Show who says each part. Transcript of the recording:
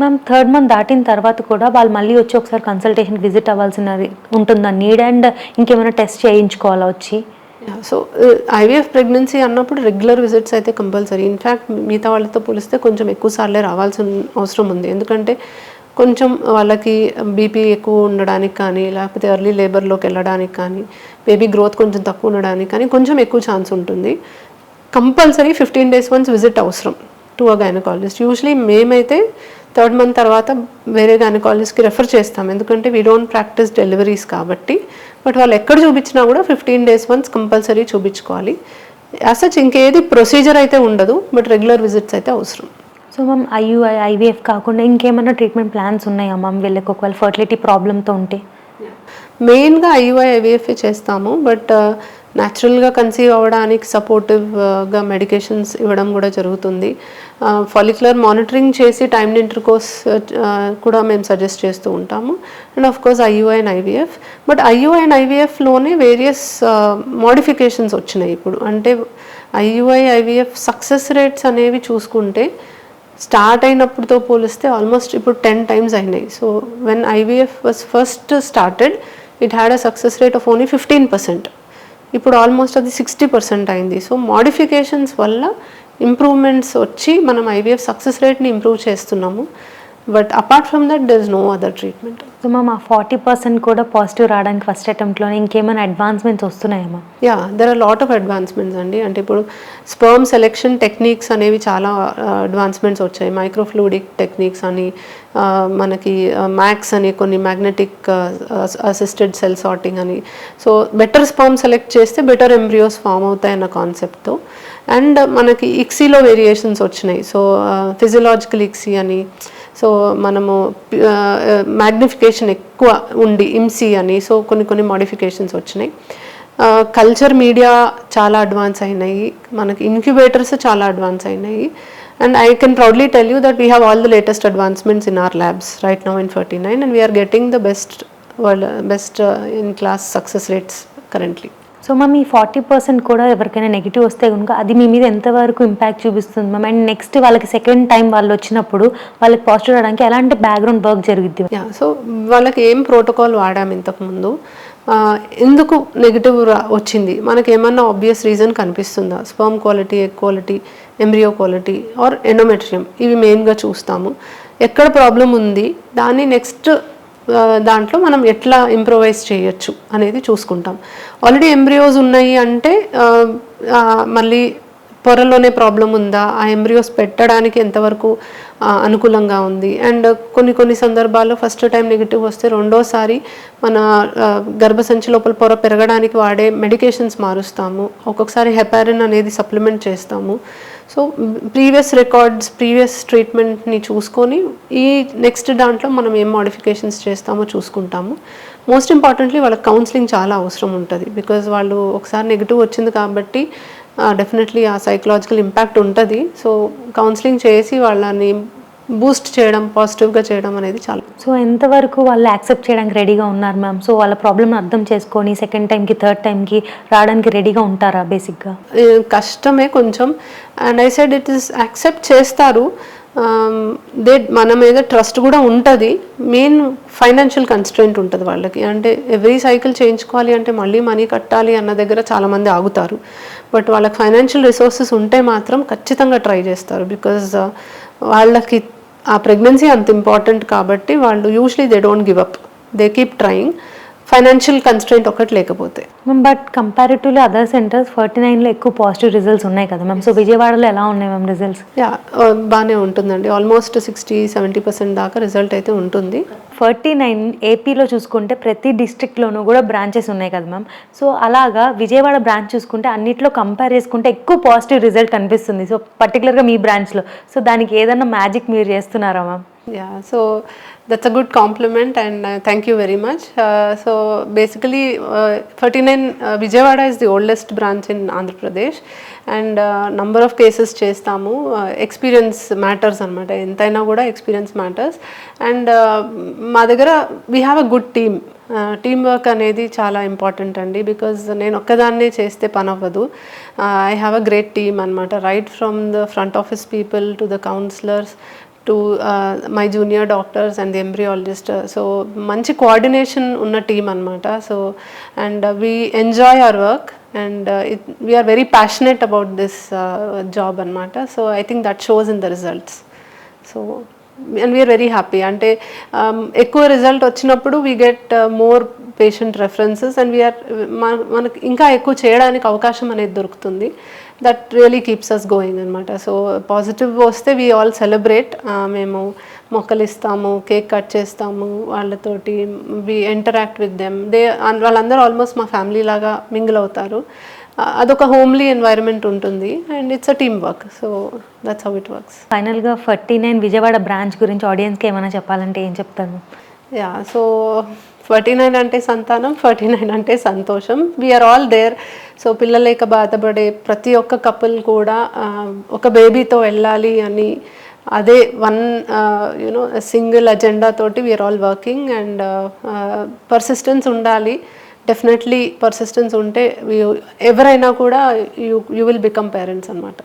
Speaker 1: Ma'am third month దాటిన తర్వాత కూడా వాళ్ళు మళ్ళీ వచ్చి ఒకసారి కన్సల్టేషన్ విజిట్ అవ్వాల్సిన ఉంటుందా? నీడ్ అండ్ ఇంకేమైనా టెస్ట్ చేయించుకోవాలా వచ్చి?
Speaker 2: సో ఐవీఎఫ్ ప్రెగ్నెన్సీ అన్నప్పుడు రెగ్యులర్ విజిట్స్ అయితే కంపల్సరీ ఇన్ఫ్యాక్ట్ మిగతా వాళ్ళతో పోలిస్తే కొంచెం ఎక్కువ సార్లే రావాల్సిన అవసరం ఉంది. ఎందుకంటే కొంచెం వాళ్ళకి బీపీ ఎక్కువ ఉండడానికి కానీ లేకపోతే ఎర్లీ లేబర్లోకి వెళ్ళడానికి కానీ బేబీ గ్రోత్ కొంచెం తక్కువ ఉండడానికి కానీ కొంచెం ఎక్కువ ఛాన్స్ ఉంటుంది. Compulsory fifteen days once visit అవసరం టు అ గైనకాలజిస్ట్ యూజువలీ మేమైతే థర్డ్ మంత్ తర్వాత వేరే గైనకాలజిస్ట్కి రెఫర్ చేస్తాం. ఎందుకంటే వీ డోంట్ ప్రాక్టీస్ డెలివరీస్ కాబట్టి. బట్ వాళ్ళు ఎక్కడ చూపించినా కూడా ఫిఫ్టీన్ డేస్ వన్స్ కంపల్సరీ చూపించుకోవాలి. అసలు ఇంకేది ప్రొసీజర్ అయితే ఉండదు. బట్ రెగ్యులర్ విజిట్స్ అయితే అవసరం.
Speaker 1: సో మ్యామ్ ఐయుఐ ఐవీఎఫ్ కాకుండా ఇంకేమైనా ట్రీట్మెంట్ ప్లాన్స్ ఉన్నాయా మ్యామ్ వీళ్ళకి ఒకవేళ ఫర్టిలిటీ ప్రాబ్లంతో ఉంటే.
Speaker 2: మెయిన్గా ఐయుఐ ఐవీఎఫ్ చేస్తాము. బట్ న్యాచురల్గా కన్సీవ్ అవ్వడానికి సపోర్టివ్గా మెడికేషన్స్ ఇవ్వడం కూడా జరుగుతుంది. ఫాలిక్యులర్ మానిటరింగ్ చేసి టైమ్ ఇంటర్కోర్స్ కూడా మేము సజెస్ట్ చేస్తూ ఉంటాము. And of course IUI and IVF but IUI and ఐవీఎఫ్లోనే various modifications వచ్చినాయి ఇప్పుడు. అంటే ఐయుఐ ఐవీఎఫ్ సక్సెస్ రేట్స్ అనేవి చూసుకుంటే స్టార్ట్ అయినప్పుడుతో పోలిస్తే ఆల్మోస్ట్ ఇప్పుడు టెన్ టైమ్స్ అయినాయి. So when IVF was first started it had a success rate of only fifteen percent ఇప్పుడు ఆల్మోస్ట్ అది సిక్స్టీ పర్సెంట్ అయింది. సో మాడిఫికేషన్స్ వల్ల ఇంప్రూవ్మెంట్స్ వచ్చి మనం ఐవీఎఫ్ సక్సెస్ రేట్ని ఇంప్రూవ్ చేస్తున్నాము. But apart from that there is no other treatment
Speaker 1: so ma'am ఆ forty percent కూడా పాజిటివ్ రావడానికి ఫస్ట్ అటెంప్ట్లోనే ఇంకేమైనా అడ్వాన్స్మెంట్స్ వస్తున్నాయా ma'am
Speaker 2: yeah there are lot of advancements అండి. అంటే ఇప్పుడు స్పర్మ్ సెలెక్షన్ టెక్నిక్స్ అనేవి చాలా అడ్వాన్స్మెంట్స్ వచ్చాయి. మైక్రోఫ్లూడిక్ టెక్నిక్స్ అని మనకి మ్యాక్స్ అని కొన్ని మ్యాగ్నెటిక్ అసిస్టెడ్ సెల్ సార్టింగ్ అని. సో బెటర్ స్పర్మ్ సెలెక్ట్ చేస్తే బెటర్ ఎంబ్రియోస్ ఫామ్ అవుతాయి అన్న కాన్సెప్ట్తో అండ్ మనకి ఇక్సీలో వేరియేషన్స్ వచ్చినాయి. సో ఫిజియలాజికల్ ఇక్సీ అని సో మనము మ్యాగ్నిఫికేషన్ ఎక్కువ ఉండి ఇమ్సీ అని సో కొన్ని కొన్ని మాడిఫికేషన్స్ వచ్చినాయి. కల్చర్ మీడియా చాలా అడ్వాన్స్ అయినాయి. మనకి ఇన్క్యుబేటర్స్ చాలా అడ్వాన్స్ అయినాయి. And I can proudly tell you that we have all the latest advancements in our labs right now in Ferty nine and we're getting the best world best in class success rates currently
Speaker 1: so ma'am ఈ forty percent కూడా ఎవరికైనా negative వస్తే కనుక అది మీ మీద ఎంతవరకు impact చూపిస్తుంది ma'am and next వాళ్ళకి సెకండ్ టైం వాళ్ళు వచ్చినప్పుడు వాళ్ళకి పాజిటివ్ రావడానికి ఎలాంటి బ్యాక్గ్రౌండ్ వర్క్ జరుగుద్ది?
Speaker 2: సో వాళ్ళకి ఏం ప్రోటోకాల్ వాడాము ఇంతకుముందు? ఎందుకు నెగిటివ్ వచ్చింది? మనకి ఏమన్నా ఆబ్వియస్ రీజన్ కనిపిస్తుందా? Sperm quality egg quality embryo quality or endometrium ఇవి మెయిన్గా చూస్తాము. ఎక్కడ ప్రాబ్లం ఉంది? దాన్ని నెక్స్ట్ దాంట్లో మనం ఎట్లా ఇంప్రొవైజ్ చేయొచ్చు అనేది చూసుకుంటాం. ఆల్రెడీ ఎంబ్రియోస్ ఉన్నాయి అంటే మళ్ళీ పొరలోనే ప్రాబ్లం ఉందా? ఆ ఎంబ్రియోస్ పెట్టడానికి ఎంతవరకు అనుకూలంగా ఉంది? అండ్ కొన్ని కొన్ని సందర్భాల్లో ఫస్ట్ టైం నెగిటివ్ వస్తే రెండోసారి మన గర్భసంచి లోపల పొర పెరగడానికి వాడే మెడికేషన్స్ మారుస్తాము. ఒక్కొక్కసారి హెపారిన్ అనేది సప్లిమెంట్ చేస్తాము. సో ప్రీవియస్ రికార్డ్స్ ప్రీవియస్ ట్రీట్మెంట్ని చూసుకొని ఈ నెక్స్ట్ దాంట్లో మనం ఏం మోడిఫికేషన్స్ చేస్తామో చూసుకుంటాము. మోస్ట్ ఇంపార్టెంట్లీ వాళ్ళకి కౌన్సిలింగ్ చాలా అవసరం ఉంటుంది. బికాజ్ వాళ్ళు ఒకసారి నెగిటివ్ వచ్చింది కాబట్టి డెఫినెట్లీ ఆ సైకలాజికల్ ఇంపాక్ట్ ఉంటుంది. సో కౌన్సిలింగ్ చేసి వాళ్ళని బూస్ట్ చేయడం పాజిటివ్గా చేయడం అనేది చాలా.
Speaker 1: సో ఎంతవరకు వాళ్ళు యాక్సెప్ట్ చేయడానికి రెడీగా ఉన్నారు మ్యామ్ సో వాళ్ళ ప్రాబ్లమ్ అర్థం చేసుకొని సెకండ్ టైంకి థర్డ్ టైంకి రావడానికి రెడీగా ఉంటారా బేసిక్గా
Speaker 2: కష్టమే కొంచెం. And I side it is accept చేస్తారు. Um, దే మన మీద ట్రస్ట్ కూడా ఉంటుంది. మెయిన్ ఫైనాన్షియల్ కన్స్ట్రెంట్ ఉంటుంది వాళ్ళకి. అంటే ఎవ్రీ సైకిల్ చేయించుకోవాలి అంటే మళ్ళీ మనీ కట్టాలి అన్న దగ్గర చాలామంది ఆగుతారు. బట్ వాళ్ళకి ఫైనాన్షియల్ రిసోర్సెస్ ఉంటే మాత్రం ఖచ్చితంగా ట్రై చేస్తారు. బికాజ్ uh, వాళ్ళకి ఆ ప్రెగ్నెన్సీ అంత ఇంపార్టెంట్ కాబట్టి వాళ్ళు usually they don't give up they keep trying financial constraint ఒకటి లేకపోతే.
Speaker 1: Ma'am but comparatively other centres Ferty నైన్లో ఎక్కువ పాజిటివ్ రిజల్ట్స్ ఉన్నాయి కదా మ్యామ్ సో విజయవాడలో ఎలా ఉన్నాయి మ్యామ్ రిజల్ట్స్
Speaker 2: యా బాగానే ఉంటుందండి. ఆల్మోస్ట్ సిక్స్టీ సెవెంటీ పర్సెంట్ దాకా రిజల్ట్ అయితే ఉంటుంది.
Speaker 1: ఫార్టీ నైన్ ఏపీలో చూసుకుంటే ప్రతి డిస్ట్రిక్ట్లోనూ కూడా బ్రాంచెస్ ఉన్నాయి కదా మ్యామ్ సో అలాగా విజయవాడ బ్రాంచ్ చూసుకుంటే అన్నిట్లో కంపేర్ చేసుకుంటే ఎక్కువ పాజిటివ్ రిజల్ట్ కనిపిస్తుంది. సో పర్టికులర్గా మీ బ్రాంచ్లో సో దానికి ఏదన్నా మ్యాజిక్ మీరు చేస్తున్నారా ma'am
Speaker 2: yeah so that's a good compliment and thank you very much so basically forty nine Vijayawada is the oldest branch in Andhra Pradesh and number of cases చేస్తాము. Experience matters అనమాట ఎంతైనా కూడా experience matters and మా దగ్గర we have a good team team work అనేది చాలా important అండి because నేను ఒక్కదాన్నే చేస్తే పని అవ్వదు I have a great team అనమాట right from the front office people to the counsellors to my junior doctors and the embryologist so మంచి కోఆర్డినేషన్ ఉన్న టీం అనమాట so and we enjoy our work and it we're very passionate about this job అనమాట so I think that shows in the results so and we're very happy అంటే um, ఎక్కువ result వచ్చినప్పుడు we get more patient references and we're మనకి ఇంకా ఎక్కువ చేయడానికి అవకాశం అనేది దొరుకుతుంది. That really keeps us going అనమాట సో పాజిటివ్ వస్తే వీ ఆల్ సెలబ్రేట్ మేము మొక్కలు ఇస్తాము కేక్ కట్ చేస్తాము వాళ్ళతోటి we interact with them they వాళ్ళందరూ ఆల్మోస్ట్ మా ఫ్యామిలీ లాగా మింగిల్ అవుతారు. అదొక హోమ్లీ ఎన్వైరన్మెంట్ ఉంటుంది and it's a team work. So that's how it works
Speaker 1: ఫైనల్గా ఫార్టీ నైన్ విజయవాడ బ్రాంచ్ గురించి ఆడియన్స్కి ఏమైనా చెప్పాలంటే ఏం చెప్తాను?
Speaker 2: యా సో ఫార్టీ నైన్ అంటే సంతానం ఫార్టీ నైన్ అంటే సంతోషం. వీఆర్ ఆల్ దేర్ సో పిల్లలేక బాధపడే ప్రతి ఒక్క కపుల్ కూడా ఒక బేబీతో వెళ్ళాలి అని అదే one you know single agenda తోటి we're all working and persistence ఉండాలి. డెఫినెట్లీ పర్సిస్టెన్స్ ఉంటే ఎవరైనా కూడా you you will become parents అనమాట